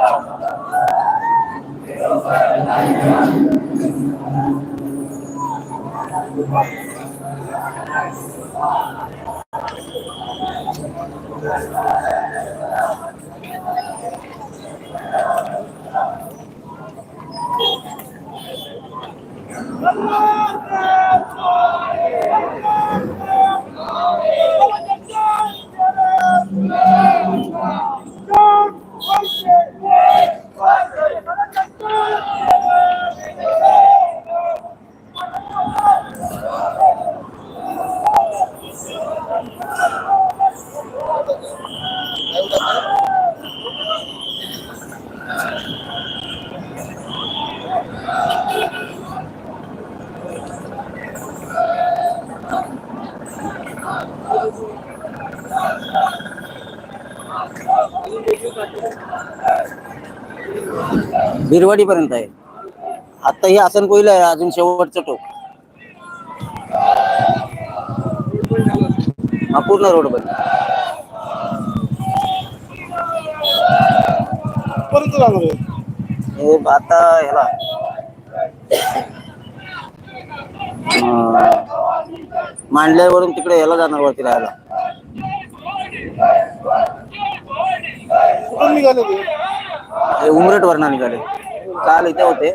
Allah Birwadi पर्यंत आहे. आता हे आसन कोइला आहे अजून शेवटचं टोक. हा पूर्ण रोड बंद. आहे हे आता ह्याला. मांडल्यावरून तिकडे ह्याला जाणार वरती राहायला. कुठून निघाले ते? हे उमरट वरना निघाले. काल इथे होते.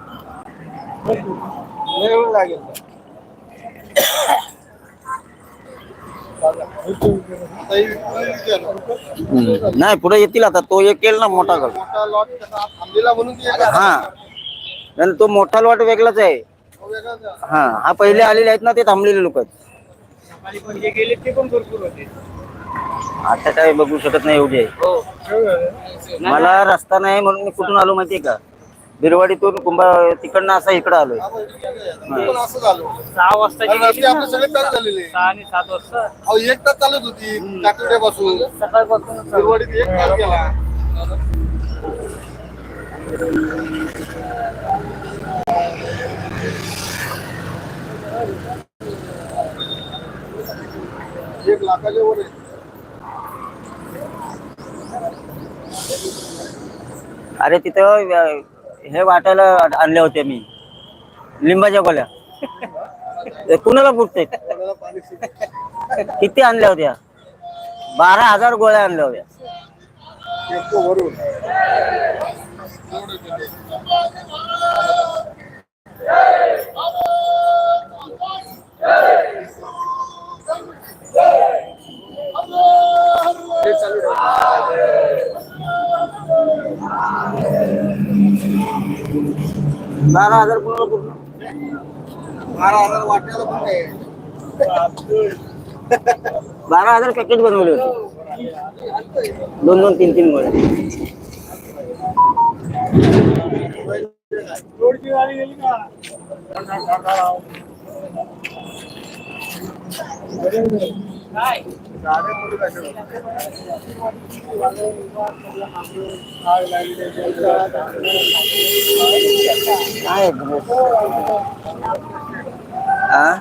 वेळ लागेल. हे. नाही पुढे येतील आता. तो एक केल ना मोठा गड मोठा लॉट कसा थांबलेला म्हणून ती एका हा. आणि तो मोठा लॉट वेगळाच आहे. तो वेगळाच आहे. हा हा पहिले आलेले आहेत ना ते थांबलेले लोक. सकाळी पण जे गेले ते पण भरपूर होते. आता काय बघू शकत नाही एवढी. आहे मला रस्ता नाही म्हणून मी कुठून आलो माहितीये का? बिरवाडीतून कुंभा तिकडनं असा इकडं आलोय. असं झालो. सहा वाजता कारण रात्री आपले सगळे पॅक झालेले. सहा आणि सात वाजता. अहो एक तास चालत होती काकडे सकाळपासून. सुरुवातीत एक तास गेला. एक लाखाच्या वर आहे. अरे तिथं हे वाटायला आणले होते मी. लिंबाच्या गोळ्या. कुणाला फुटते किती आणल्या होत्या? बारा हजार गोळ्या आणल्या होत्या. टेम्पो बारा हजार कुणाला पूर्ण बारा हजार वाट्याला पण. बारा हजार पॅकेज बनवले होते. दोन दोन तीन तीन गोळ्या হ্যাঁ